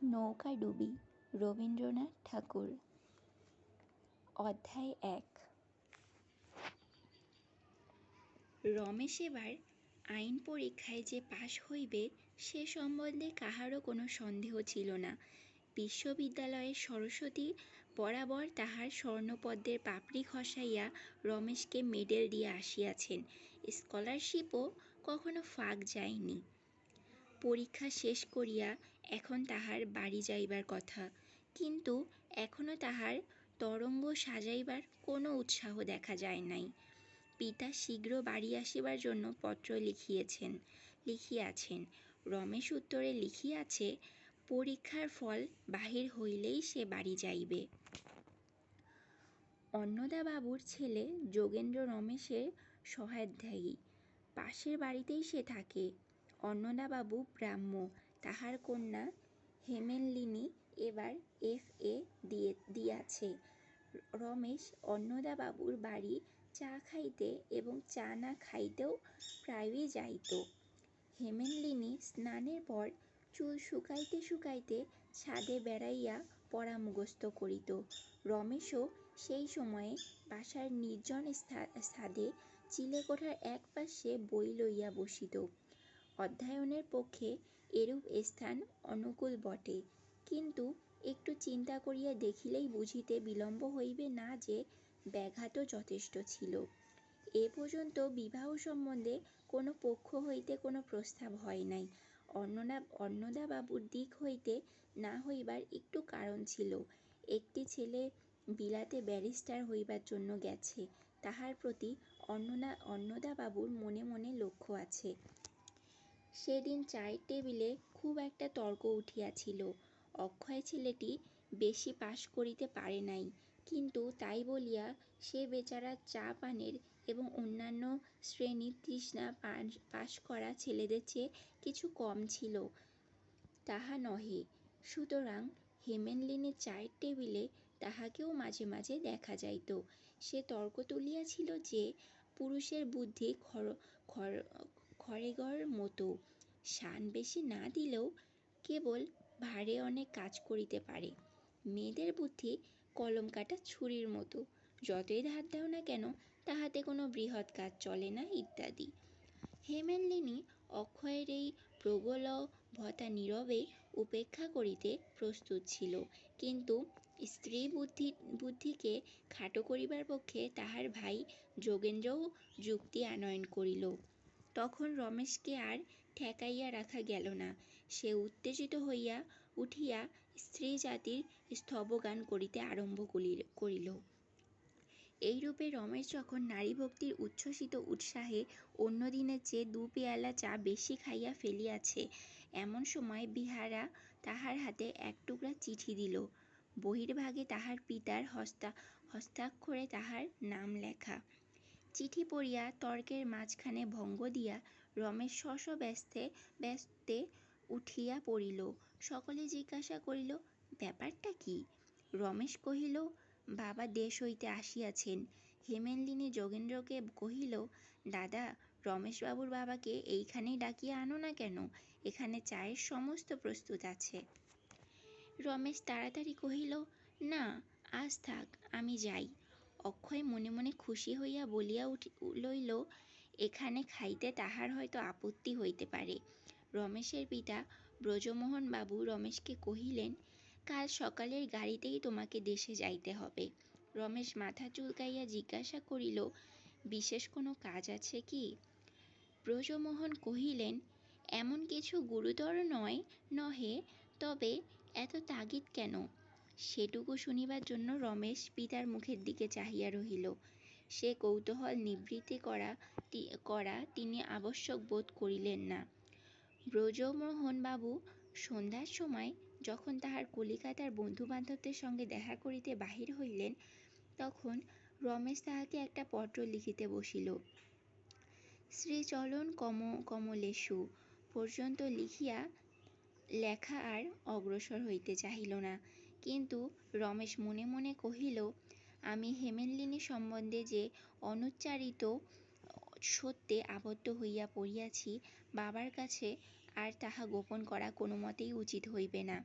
নৌকাডুবি রবীন্দ্রনাথ ঠাকুর। অধ্যায় এক। রমেশ এবার আইন পরীক্ষায় যে পাশ হইবে সে সম্বন্ধে কাহারও কোনো সন্দেহ ছিল না। বিশ্ববিদ্যালয়ের সরস্বতী বরাবর তাহার স্বর্ণপদ্মের পাপড়ি খসাইয়া রমেশকে মেডেল দিয়া আসিয়াছেন। স্কলারশিপও কখনো ফাঁক যায়নি। পরীক্ষা শেষ করিয়া এখন তাহার বাড়ি যাইবার কথা। কিন্তু এখনও তাহার তরঙ্গ সাজাইবার কোনো উৎসাহ দেখা যায় নাই। পিতা শীঘ্র বাড়ি আসিবার জন্য পত্র লিখিয়েছেন, লিখিয়াছেন। রমেশ উত্তরে লিখিয়াছে, পরীক্ষার ফল বাহির হইলেই সে বাড়ি যাইবে। অন্নদাবাবুর ছেলে যোগেন্দ্র রমেশের সহাধ্যায়ী পাশের বাড়িতেই সে থাকে। অন্নদাবাবু ব্রাহ্ম। তাহার কন্যা হেমেনলিনী এবার এফ এ দিয়ে, দিয়াছে। রমেশ অন্নদাবাবুর বাড়ি চা খাইতে এবং চা না খাইতেও প্রায়ই যাইত। হেমেনলিনী স্নানের পর চুল শুকাইতে শুকাইতে ছাদে বেড়াইয়া পড়া মুখস্থ করিত। রমেশও সেই সময়ে বাসার নির্জন ছাদে চিলেকোঠার এক পাশে বই লইয়া বসিত। অধ্যয়নের পক্ষে এরূপ স্থান অনুকূল বটে। কিন্তু একটু চিন্তা করিয়া দেখিলেই বুঝিতে বিলম্ব হইবে না যে ব্যাঘাতও যথেষ্ট ছিল। এ পর্যন্ত বিবাহ সম্বন্ধে কোনো পক্ষ হইতে কোনো প্রস্তাব হয় নাই। অন্নদা, অন্নদাবাবুর দিক হইতে না হইবার একটু কারণ ছিল। একটি ছেলে বিলাতে ব্যারিস্টার হইবার জন্য গেছে। তাহার প্রতি অন্নদা, অন্নদাবাবুর মনে মনে লক্ষ্য আছে। সেদিন চায়ের টেবিলে খুব একটা তর্ক উঠিয়াছিল। অক্ষয় ছেলেটি বেশি পাশ করিতে পারে নাই, কিন্তু তাই বলিয়া সে বেচারা চা পানের এবং অন্যান্য শ্রেণির তৃষ্ণা পাশ করা ছেলেদের চেয়ে কিছু কম ছিল। তাহা নহে, সুতরাং হেমেনলিনীর চায়ের টেবিলে তাহাকেও মাঝে মাঝে দেখা যাইত। সে তর্ক তুলিয়াছিল যে পুরুষের বুদ্ধি খর খর খড়েগড় মতো শান বেশি না দিলেও কেবল ভারে অনেক কাজ করিতে পারে। মেয়েদের বুদ্ধি কলম কাটা ছুরির মতো। যতই ধার দাও না কেন, তাহাতে কোনো বৃহৎ কাজ চলে না ইত্যাদি। হেমেনলিনী অক্ষয়ের এই প্রবল ভতা নীরবে উপেক্ষা করিতে প্রস্তুত ছিল। কিন্তু স্ত্রী বুদ্ধি, বুদ্ধিকে খাটো করিবার পক্ষে তাহার ভাই যোগেন্দ্রও যুক্তি আনয়ন করিল। তখন রমেশকে আর ঠেকাইয়া রাখা গেল না। সে উত্তেজিত হইয়া উঠিয়া স্ত্রী জাতির স্তবগান করিতে আরম্ভ করিল। এইরূপে রমেশ যখন নারীভক্তির উচ্ছ্বসিত উৎসাহে অন্য দিনের চেয়ে দু পেয়ালা চা বেশি খাইয়া ফেলিয়াছে, এমন সময় বিহারা তাহার হাতে এক টুকরা চিঠি দিল। বহির্ভাগে তাহার পিতার হস্তা, হস্তাক্ষরে তাহার নাম লেখা। চিঠি পড়িয়া তর্কের মাঝখানে ভঙ্গ দিয়া রমেশ স্ব ব্যস্তে ব্যস্তে উঠিয়া পড়িল। সকলে জিজ্ঞাসা করিল, ব্যাপারটা কি? রমেশ কহিল, বাবা দেশ হইতে আসিয়াছেন। হেমেনলিনী যোগেন্দ্রকে কহিল, দাদা, রমেশবাবুর বাবাকে এইখানেই ডাকিয়া আনো না কেন? এখানে চায়ের সমস্ত প্রস্তুত আছে। রমেশ তাড়াতাড়ি কহিল, না, আজ থাক, আমি যাই। অক্ষয় মনে মনে খুশি হইয়া বলিয়া উঠি, লইল, এখানে খাইতে তাহার হয়তো আপত্তি হইতে পারে। রমেশের পিতা ব্রজমোহন বাবু রমেশকে কহিলেন, কাল সকালের গাড়িতেই তোমাকে দেশে যাইতে হবে। রমেশ মাথা চুলকাইয়া জিজ্ঞাসা করিল, বিশেষ কোনো কাজ আছে কি? ব্রজমোহন কহিলেন, এমন কিছু গুরুতর নয়, নহে, তবে এত তাগিদ কেন? সেটুকু শুনিবার জন্য রমেশ পিতার মুখের দিকে চাহিয়া রহিল। সে কৌতূহল নিবৃত্তি করা করা তিনি আবশ্যক বোধ করিলেন না। ব্রজমোহনবাবু সন্ধ্যার সময় যখন তাহার কলিকাতার বন্ধুবান্ধবদের সঙ্গে দেখা করিতে বাহির হইলেন, তখন রমেশ তাহাকে একটা পত্র লিখিতে বসিল। শ্রীচরণ কম, কমলেশু, পর্যন্ত লিখিয়া লেখা আর অগ্রসর হইতে চাহিল না। কিন্তু রমেশ মনে মনে কহিল, আমি হেমেনলিনী সম্বন্ধে যে অনুচ্চারিত সত্যে আবদ্ধ হইয়া পড়িয়াছি, বাবার কাছে আর তাহা গোপন করা কোনোমতেই উচিত হইবে না।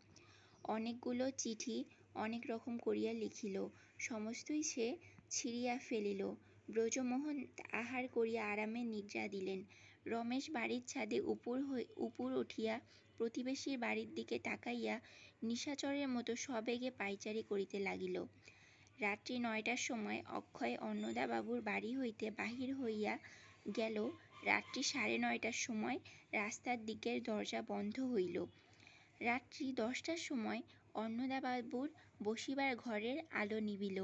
অনেকগুলো চিঠি অনেক রকম করিয়া লিখিল, সমস্তই সে ছিঁড়িয়া ফেলিল। ব্রজমোহন আহার করিয়া আরামে নিদ্রা দিলেন। রমেশ বাড়ির ছাদে উপুর হই, উপুর উঠিয়া প্রতিবেশীর বাড়ির দিকে তাকাইয়া নিশাচরের মতো সবেগে পায়চারি করিতে লাগিল। রাত্রি নয়টার সময় অক্ষয় অন্নদাবাবুর বাড়ি হইতে বাহির হইয়া গেল। রাত্রি সাড়ে নয়টার সময় রাস্তার দিকের দরজা বন্ধ হইল। রাত্রি দশটার সময় অন্নদাবাবুর বসিবার ঘরের আলো নিবিল।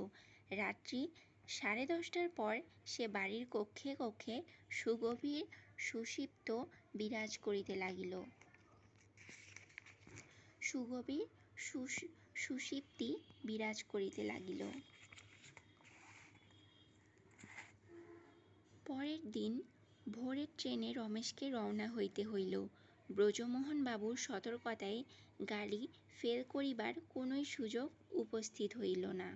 রাত্রি সাড়ে দশটার পর সে বাড়ির কক্ষে কক্ষে সুগভীর সুষিপ্ত বিরাজ করিতে লাগিল। সুগভীর সুষিপ্তি বিরাজ করিতে লাগিল। পরের দিন ভোরের ট্রেনে রমেশকে রওনা হইতে হইল। ব্রজমোহন বাবুর সতর্কতায় গাড়ি ফেল করিবার কোনোই সুযোগ উপস্থিত হইল না।